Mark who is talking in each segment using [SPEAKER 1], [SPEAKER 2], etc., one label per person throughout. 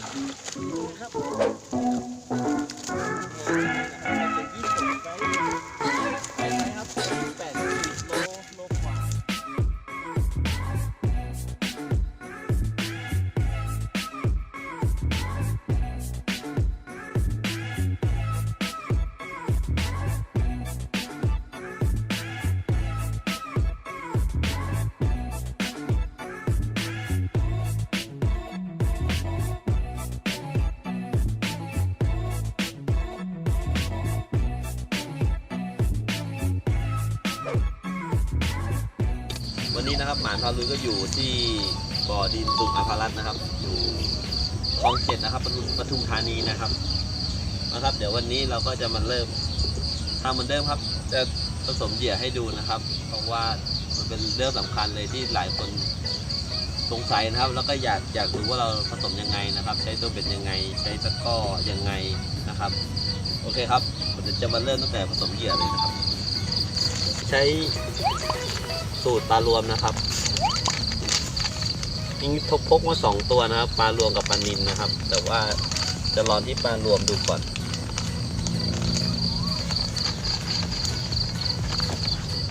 [SPEAKER 1] วันนี้นะครับานพาลุยก็อยู่ที่บ่อดินตุงอภารัตน์นะครับ อยู่คลองเจ็ดนะครับปทุมปทุมธานีนะครับนะครับ เดี๋ยววันนี้เราก็จะมาเริ่มทำเหมือนเดิมครับ จะผสมเหยื่อให้ดูนะครับ เพราะว่ามันเป็นเรื่องสำคัญเลยที่หลายคนสงสัยนะครับ แล้วก็อยากอยากรู้ว่าเราผสมยังไงนะครับ ใช้ตัวเบ็ดยังไง ใช้ตะก้อยังไงนะครับ โอเคครับผมจะมาเริ่มตั้งแต่ผสมเหยื่อเลยนะครับ ใช้ สูตรปลารวมนะครับยิงทบพกมาสองตัวนะครับปลารวมกับปลานินนะครับ แต่ว่าจะลองที่ปลารวมดูก่อน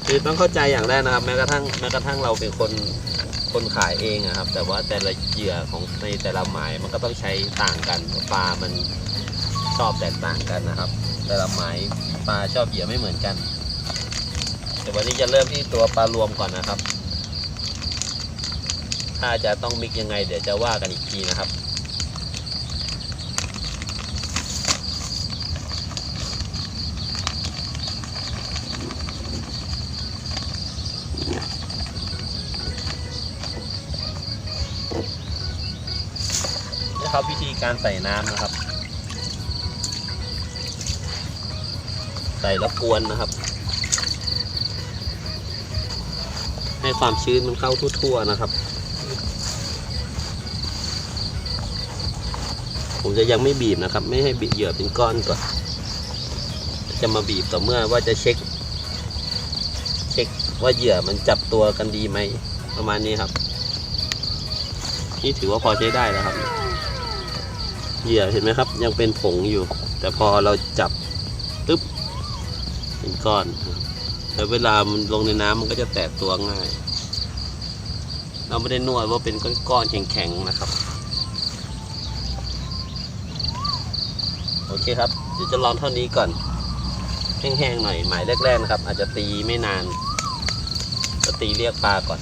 [SPEAKER 1] คือต้องเข้าใจอย่างแรกนะครับ แม้กระทั่งแม้กระทั่งเราเป็นคนคนขายเองอะครับ แต่ว่าแต่ละเหยื่อของในแต่ละหมายมันก็ต้องใช้ต่างกันปลามันชอบแตกต่างกันนะครับ แต่ละหมายปลาชอบเหยื่อไม่เหมือนกัน ดี๋ยววันนี้จะเริ่มที่ตัวปลารวมก่อนนะครับ ถ้าจะต้องมิกยังไง เดี๋ยวจะว่ากันอีกทีนะครับนี่ครับวิธีการใส่น้ำนะครับ ใส่แล้วกวนนะครับ ให้ความชื้นมันเข้าทั่วๆนะครับ ผมจะยังไม่บีบนะครับ ไม่ให้บีบเหยื่อเป็นก้อนก่อน จะมาบีบต่อเมื่อว่าจะเช็ค เช็คว่าเหยื่อมันจับตัวกันดีไหมประมาณนี้ครับ นี่ถือว่าพอใช้ได้แล้วครับ เหยื่อเห็นไหมครับ ยังเป็นผงอยู่ แต่พอเราจับตึ๊บเป็นก้อนครับ แต่เวลามันลงในน้ำมันก็จะแตกตัวง่าย เราไม่ได้นวดว่าเป็นก้อนๆแข็งๆนะครับ โอเคครับ เดี๋ยวจะลองเท่านี้ก่อน แห้งๆหน่อยหมายแรกๆนะครับ อาจจะตีไม่นานจะตีเรียกปลาก่อน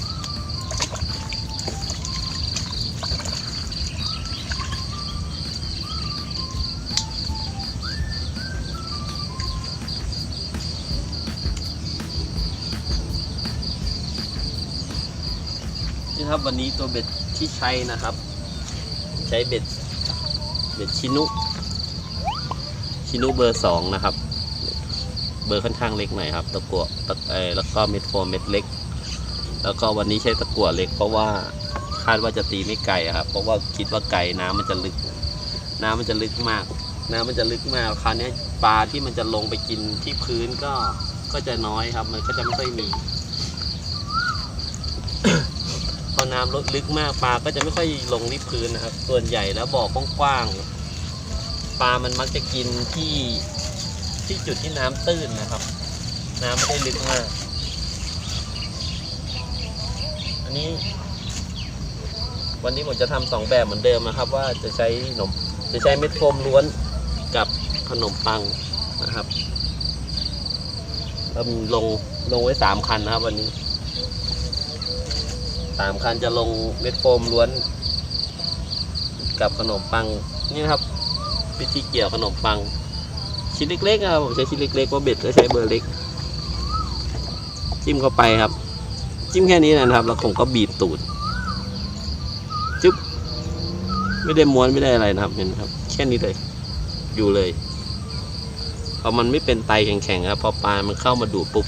[SPEAKER 1] วันนี้ตัวเบ็ดที่ใช้นะครับ ใช้เบ็ดเบ็ดชินุชินุเบอร์สองนะครับ เบอร์ค่อนข้างเล็กหน่อยครับ ตะกั่วตะเอแล้วก็เม็ดโฟมเม็ดเล็ก แล้วก็วันนี้ใช้ตะกั่วเล็ก เพราะว่าคาดว่าจะตีไม่ไกลครับ เพราะว่าคิดว่าไกลน้ำมันจะลึก น้ำมันจะลึกมาก น้ำมันจะลึกมากคราวนี้ปลาที่มันจะลงไปกินที่พื้นก็ก็จะน้อยครับ มันก็จะไม่ค่อยมี พอ น้ำลดลึกมากปลาก็จะไม่ค่อยลงที่พื้นนะครับ ส่วนใหญ่แล้วบ่อกว้างๆปลามันมักจะกินที่ที่จุดที่น้ำตื้นนะครับ น้ำไม่ได้ลึกมาก อันนี้ วันนี้ผมจะทำสองแบบเหมือนเดิมนะครับ ว่าจะใช้ขนมจะใช้เม็ดโฟมล้วนกับขนมปังนะครับแล้วลงลงไว้สามคันนะครับวันนี้ สามคันจะลงเม็ดโฟมล้วน กับขนมปังนี่นะครับวิธีเกี่ยวขนมปัง ชิ้นเล็กๆครับผมใช้ชิ้นเล็กๆเพราะเบ็ดก็ใช้เบอร์เล็ก จิ้มเข้าไปครับ จิ้มแค่นี้นะครับ แล้วผมก็บีบตูดจุ๊บไม่ได้ม้วนไม่ได้อะไรนะครับเห็นครับ แค่นี้เลย อยู่เลยพอมันไม่เป็นไตแข็งๆครับพอปลามันเข้ามาดูดปุ๊บ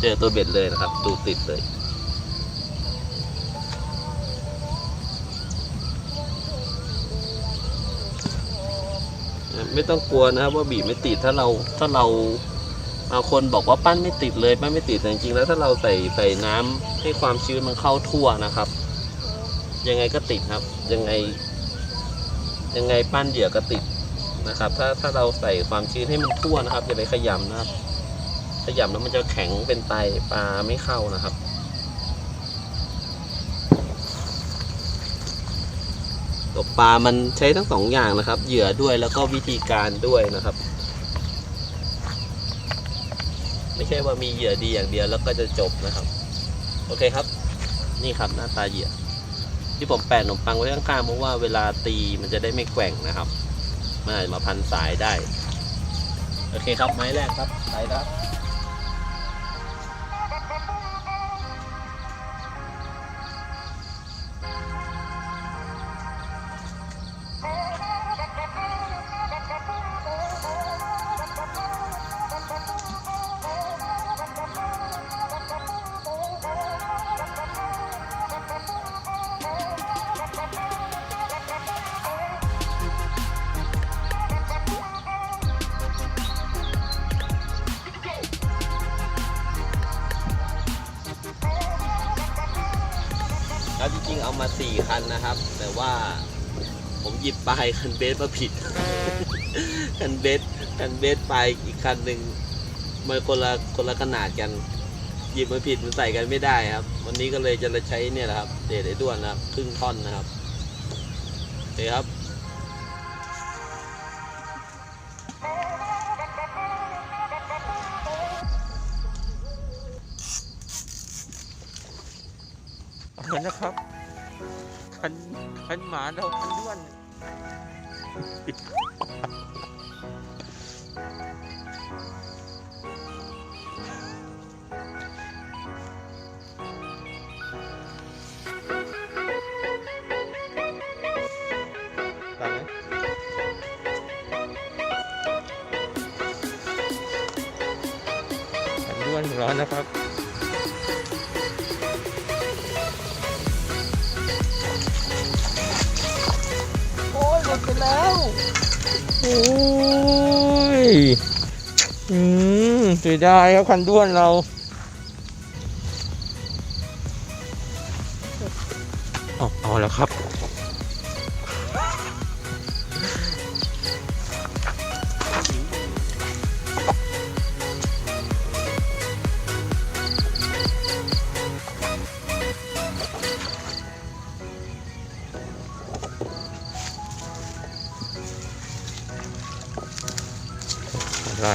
[SPEAKER 1] เจอตัวเบ็ดเลยนะครับ ดูติดเลย ไม่ต้องกลัวนะครับว่าบีบไม่ติดถ้าเราถ้าเราบางคนบอกว่าปั้นไม่ติดเลยปั้นไม่ติดแต่จริงๆแล้วถ้าเราใส่ใส่น้ำให้ความชื้นมันเข้าทั่วนะครับ ยังไงก็ติดครับ ยังไง ยังไงปั้นเหยื่อก็ติดนะครับ ถ้าถ้าเราใส่ความชื้นให้มันทั่วนะครับอย่าไปขยำนะครับ ขยำแล้วมันจะแข็งเป็นไตปลาไม่เข้านะครับ ตก ปลามันใช้ทั้งสองอย่างนะครับ เหยื่อด้วยแล้วก็วิธีการด้วยนะครับ ไม่ใช่ว่ามีเหยื่อดีอย่างเดียวแล้วก็จะจบนะครับ โอเคครับ นี่ครับหน้าตาเหยื่อ ที่ผมแปะขนมปังไว้ข้างๆเพราะว่าเวลาตีมันจะได้ไม่แกว่งนะครับมันอาจจะมาพันสายได้ โอเคครับไม้แรกครับไปครับ แล้วจริงๆเอามาสี่คันนะครับ แต่ว่าผมหยิบปลายคันเบสมาผิด คันเบสคันเบสปลายอีกคันหนึ่งมันคนละคนละขนาดกันหยิบมาผิดมันใส่กันไม่ได้ครับ วันนี้ก็เลยจะใช้เนี่ยแหละครับเดดไอ้ด้วนนะครับครึ่งท่อนนะครับโอเคครับ
[SPEAKER 2] ร้อนนะครับ
[SPEAKER 1] โอ้ยหมดไปแล้ว
[SPEAKER 2] โอ้ยอืมเสียดายครับคันด้วนเราเอา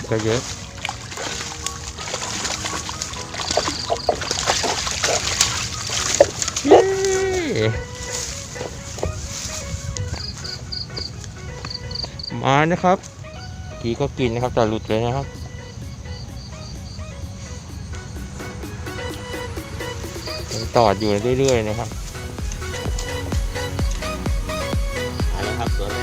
[SPEAKER 2] ดก็เยอะ มานะครับ กีก็กินนะครับแต่หลุดเลยนะครับยังตอดอยู่เรื่อยๆนะครับ
[SPEAKER 1] เอาละครับตัวแรก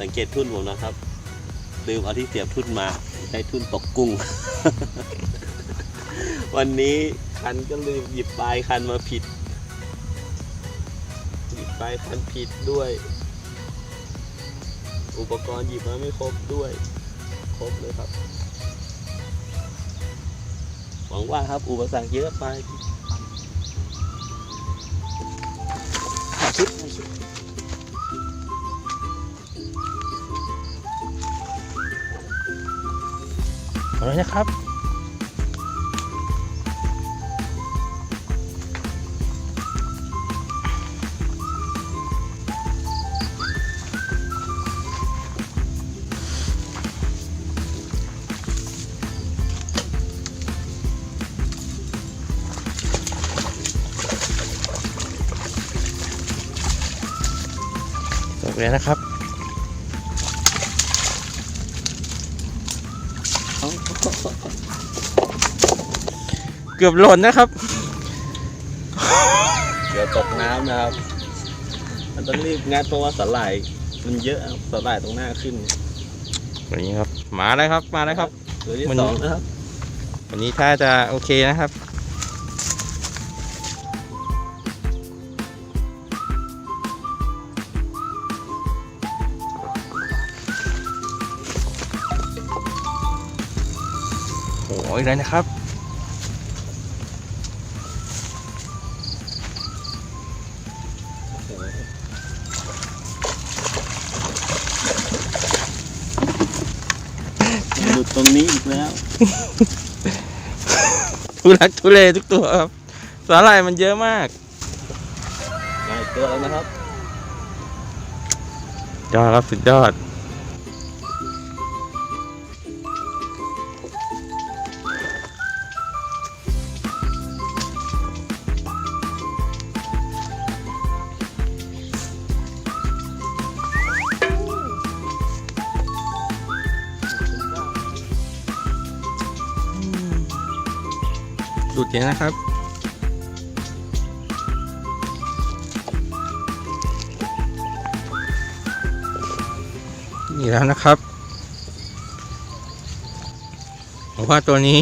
[SPEAKER 1] สังเกตทุ่นผมนะครับ ลืมเอาที่เสียบทุ่นมาใช้ทุ่นตกกุ้ง วันนี้คันก็ลืมหยิบปลายคันมาผิด หยิบปลายคันผิดด้วย อุปกรณ์หยิบมาไม่ครบด้วย ครบเลยครับ หวังว่าครับอุปสรรคเยอะไป
[SPEAKER 2] เอาเลยนะครับจบเลยนะครับ เกือบหล่นนะครับ
[SPEAKER 1] เดี๋ยวตกน้ำนะครับ มันต้องรีบงัดเพราะว่าสาหร่ายมันเยอะครับสาหร่ายตรงหน้าขึ้น
[SPEAKER 2] วันนี้ครับ มาแล้วครับ มาแล้วครับ
[SPEAKER 1] ตัวที่
[SPEAKER 2] มัน
[SPEAKER 1] สองนะครับ
[SPEAKER 2] วันนี้ถ้าจะโอเคนะครับโอ้ยเลยนะครับ ทุลักทุเลทุกตัวครับสาหร่ายมันเยอะมาก
[SPEAKER 1] มาอีกตัวแล้วนะครับ
[SPEAKER 2] ยอดครับสุดยอด นะครับ นี่แล้วนะครับผมว่าตัวนี้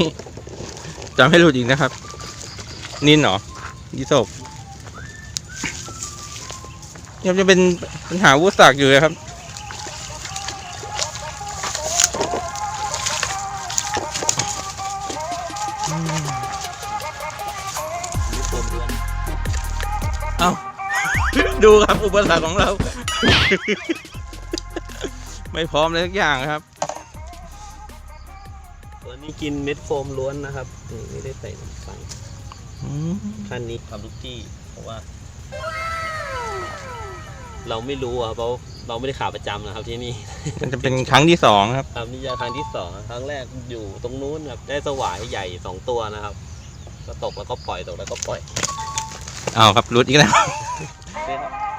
[SPEAKER 2] จะไม่หลุดอีกนะครับ นินเหรอยี่สกยังจะเป็นปัญหาวุ้สักอยู่เลยครับ
[SPEAKER 1] ดู
[SPEAKER 2] ครับอุปสรรคของเรา ไม่พร้อมเลยทุกอย่างครับ
[SPEAKER 1] ตัวนี้กินเม็ดโฟมล้วนนะครับนี่ไม่ได้ใส่น้ำตาล
[SPEAKER 2] อืม
[SPEAKER 1] ขั้นนี้ทำทุกที่ เพราะว่า เราไม่รู้อะเพราะเราไม่ได้ขาประจำนะครับที่นี่
[SPEAKER 2] มันจะเป็นครั้งที่สองครับ
[SPEAKER 1] ครับนี่จะครั้งที่สองครั้งแรกอยู่ตรงนู้นครับได้สวายใหญ่สองตัวนะครับ ก็ตกแล้วก็ปล่อยตกแล้วก็ปล่อย
[SPEAKER 2] เอาครับรุดอีกแล้ว
[SPEAKER 1] เ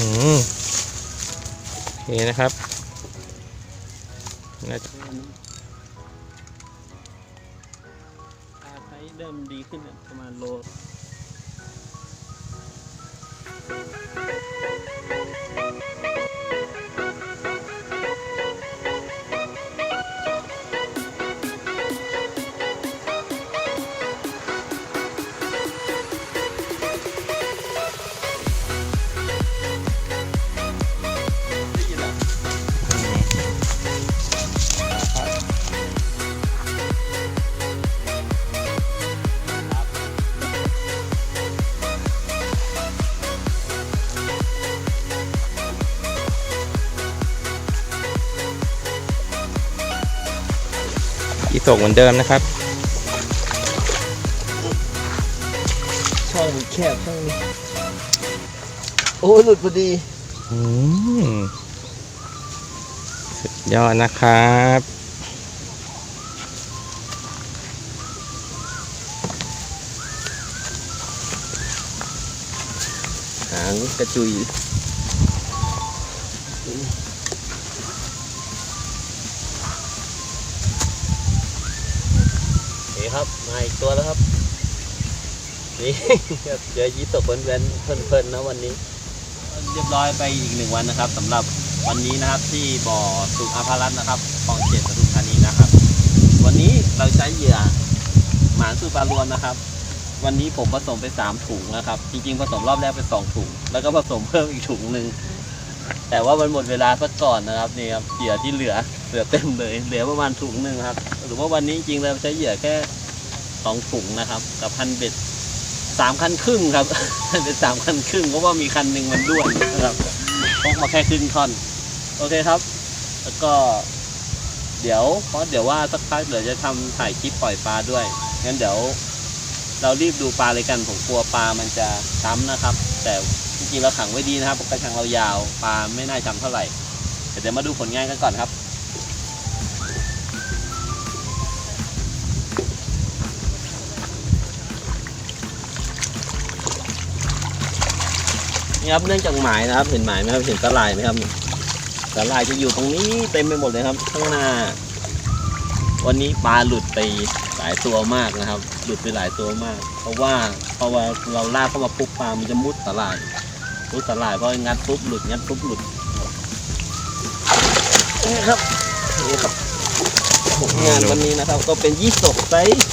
[SPEAKER 1] อื
[SPEAKER 2] มโอเคนะครับน่าจะ
[SPEAKER 1] ถ้าใช้เริ่มดีขึ้นประมาณโล อี
[SPEAKER 2] โศกเหมือนเดิมนะครับ
[SPEAKER 1] ช่องมันแคบช่องนี้ โอ้หลุดพอดี
[SPEAKER 2] อืมสุดยอดนะครับ
[SPEAKER 1] หางกระจุย ครับมาอีกตัวแล้วครับ นี่เจอยีตกเพลินเพลินๆนะวันนี้ เรียบร้อยไปอีกหนึ่งวันนะครับสำหรับวันนี้นะครับที่บ่อสุขอาภารัตน์นะครับคลองเจ็ดปทุมธานีนะครับ วันนี้เราใช้เหยื่อหมานสูปลารวมนะครับ วันนี้ผมผสมไปสามถุงนะครับ จริงๆผสมรอบแรกไปสองถุง แล้วก็ผสมเพิ่มอีกถุงหนึ่งแต่ว่ามันหมดเวลาซะก่อนนะครับนี่ครับเหยื่อที่เหลือเหลือเต็มเลยเหลือประมาณถุงหนึ่งครับหรือว่าวันนี้จริงๆเราใช้เหยื่อแค่ สองถุงนะครับ กับพันเบ็ดสามคันครึ่งครับเป็นสามคันครึ่งเพราะว่ามีคันหนึ่งมันด้วนนะครับพกมาแค่ครึ่งท่อน โอเคครับ แล้วก็ เดี๋ยวเพราะเดี๋ยวว่าสักพักเดี๋ยวจะทำถ่ายคลิปปล่อยปลาด้วยงั้นเดี๋ยว เรารีบดูปลาเลยกันผมกลัวปลามันจะช้ำนะครับ แต่จริงๆเราขังไว้ดีนะครับกระชังเรายาวปลาไม่น่าช้ำเท่าไหร่แต่เดี๋ยวมาดูผลงานกันก่อนครับ นี่ครับเนื่องจากหมายนะครับ เห็นหมายไหมครับเห็นตะลายไหมครับตะลายจะอยู่ตรงนี้เต็มไปหมดเลยครับ ข้างหน้า วันนี้ปลาหลุดไปหลายตัวมากนะครับ หลุดไปหลายตัวมาก เพราะว่าเพราะว่าเราลากเข้ามาปุ๊บปลามันจะมุดตะลายมุดตะลายเพราะงัดปุ๊บหลุดงัดปุ๊บหลุดนี่ครับนี่ครับงานวันนี้นะครับ ก็เป็นยี่สกไซส์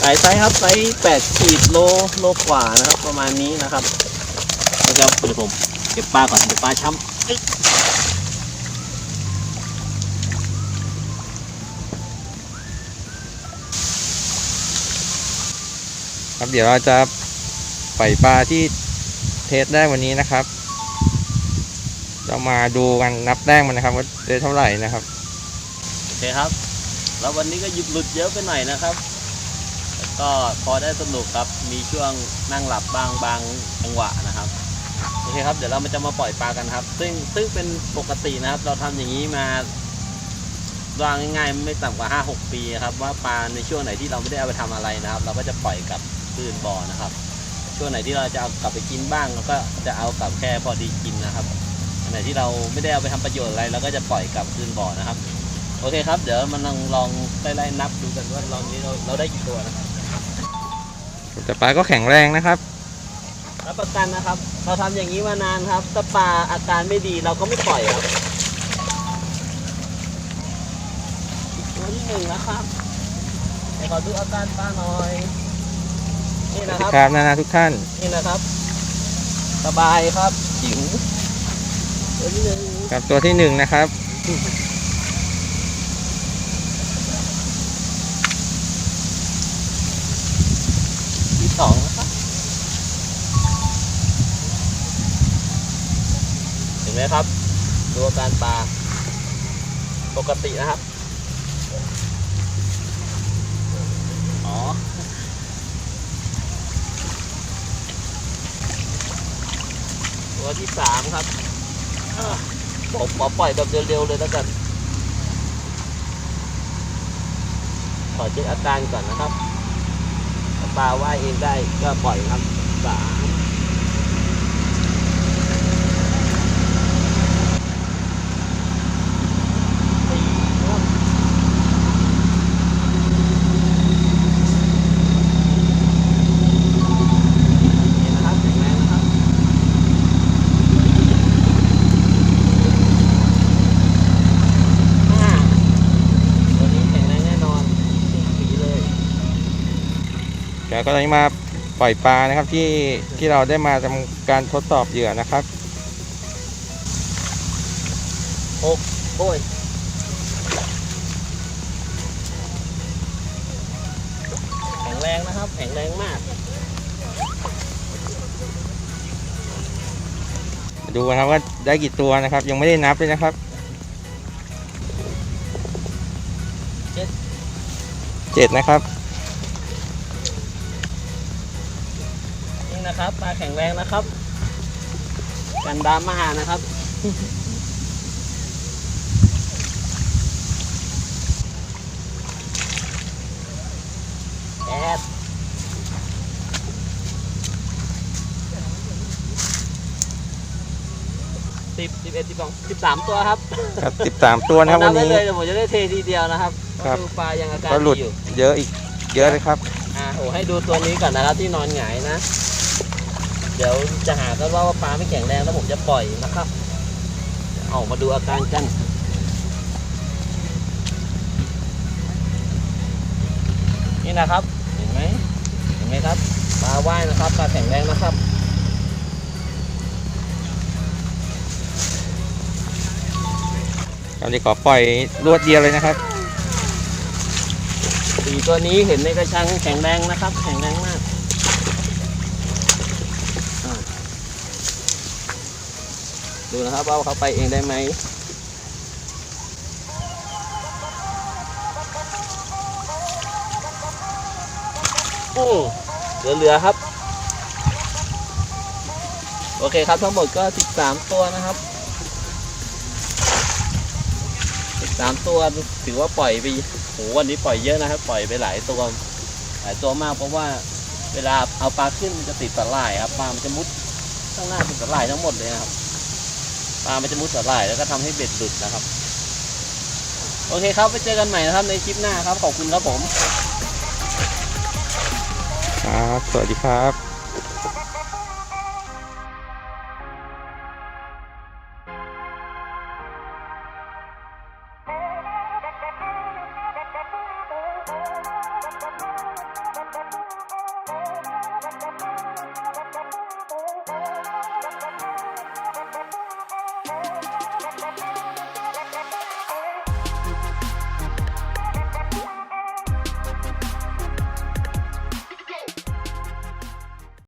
[SPEAKER 1] หลายไซส์ครับไซส์แปดขีดโลโลกว่านะครับ ประมาณนี้นะครับ นะครับเดี๋ยวผมเก็บปลาก่อนเดี๋ยวปลาช้ำอึ๊บ
[SPEAKER 2] ครับเดี๋ยวเราจะปล่อยปลาที่เทสได้วันนี้นะครับ เรามาดูกันนับแต้มมันนะครับว่าได้เท่าไหร่นะครับ
[SPEAKER 1] โอเคครับ แล้ววันนี้ก็หยุดหลุดเยอะไปหน่อยนะครับแต่ก็พอได้สนุกครับ มีช่วงนั่งหลับบางบางจังหวะนะครับ โอเคครับเดี๋ยวเราจะมาปล่อยปลากันครับ ซึ่งซึ่งเป็นปกตินะครับ เราทำอย่างนี้มาว่าง่ายๆไม่ต่ำกว่า 5 6 ปีครับ ว่าปลาในช่วงไหนที่เราไม่ได้เอาไปทำอะไรนะครับ เราก็จะปล่อยกับคืนบ่อนะครับ ช่วงไหนที่เราจะเอากลับไปกินบ้างเราก็จะเอากลับแค่พอดีกินนะครับอันไหนที่เราไม่ได้เอาไปทำประโยชน์อะไรเราก็จะปล่อยกลับคืนบ่อนะครับ โอเคครับ เดี๋ยวมันลองลองไล่ๆนับดูกันว่าลองนี้เราเราได้กี่ตัวนะครับ
[SPEAKER 2] แต่ปลาก็แข็งแรงนะครับ
[SPEAKER 1] รับประกันนะครับ เราทำอย่างนี้มานานครับถ้าปลาอาการไม่ดีเราก็ไม่ปล่อยครับอีกตัวที่หนึ่งนะครับเดี๋ยวขอดูอาการปลาหน่อยนี่นะ
[SPEAKER 2] สวัส
[SPEAKER 1] ครับ
[SPEAKER 2] ดีครับนานาทุกท่าน
[SPEAKER 1] นี่นะครับ สบายครับจิ๋วตัวที่หนึ่ง
[SPEAKER 2] ครับตัวที่หนึ่งนะครับ
[SPEAKER 1] ที่สองนะครับ เห็น ไหมครับดูอาการปลาปกตินะครับ อ๋อ ตัวที่สามครับอะผมขอปล่อยแบบเร็วๆเลยแล้วกัน ขอเช็คอาการก่อนนะครับถ้าปลาว่ายเองได้ก็ปล่อยครับสามสี่ครับนี่นะครับแข็งแรงนะครับห้าตัวนี้แข็งแรงแน่นอนสี่ปีเลย
[SPEAKER 2] เดี๋ยวก็ตอนนี้มาปล่อยปลานะครับที่ที่เราได้มาทำการทดสอบเหยื่อนะครับ
[SPEAKER 1] โอ้ยแข็งแรงนะครับ แข็งแรงมาก
[SPEAKER 2] ดูนะครับว่าได้กี่ตัวนะครับ ยังไม่ได้นับเลยนะครับ
[SPEAKER 1] เจ็ด
[SPEAKER 2] เจ็ดนะครับ
[SPEAKER 1] นี่นะครับปลาแข็งแรงนะครับ กันดราม่านะครับ แอดสิบสิบเอ็ดสิบสองสิบสามตัวครับ
[SPEAKER 2] ครับ13ตัวนะครับ
[SPEAKER 1] นั
[SPEAKER 2] วั
[SPEAKER 1] บ
[SPEAKER 2] น
[SPEAKER 1] ได้
[SPEAKER 2] นี้
[SPEAKER 1] เลยเดี๋ยวผมจะได้เททีเดียวนะครับ
[SPEAKER 2] ครับ
[SPEAKER 1] ดูปลายังอาการ
[SPEAKER 2] ก็หลุด
[SPEAKER 1] ดีอยู่
[SPEAKER 2] เยอะอีกเยอะเลยครับ
[SPEAKER 1] อ่าโอ้ให้ดูตัวนี้ก่อนนะครับที่นอนหงายนะ เดี๋ยวจะหากันว่าว่าปลาไม่แข็งแรงแล้วผมจะปล่อยนะครับเอามาดูอาการกันนี่นะครับเห็นไหมเห็นไหมครับปลาว่ายนะครับปลาแข็งแรงนะครับ
[SPEAKER 2] เราจะขอปล่อยรวดเดียวเลยนะครับ
[SPEAKER 1] สีตัวนี้เห็นในกระชังแข็งแรงนะครับ แข็งแรงมากอ่า ดูนะครับว่าเขาไปเองได้ไหมอือเหลือๆครับ โอเคครับทั้งหมดก็ 13 ตัวนะครับ 13 ตัวถือว่าปล่อยไปโหวันนี้ปล่อยเยอะนะครับ ปล่อยไปหลายตัวหลายตัวมากเพราะว่าเวลาเอาปลาขึ้นจะติดสาหร่ายครับปลามันจะมุดข้างหน้าติดสาหร่ายทั้งหมดเลยนะครับ ปลามันจะมุดสาหร่ายแล้วก็ทำให้เบ็ดดุดนะครับ โอเคครับไปเจอกันใหม่นะครับในคลิปหน้าครับ ขอบคุณครับผม
[SPEAKER 2] ครับ สวัสดีครับ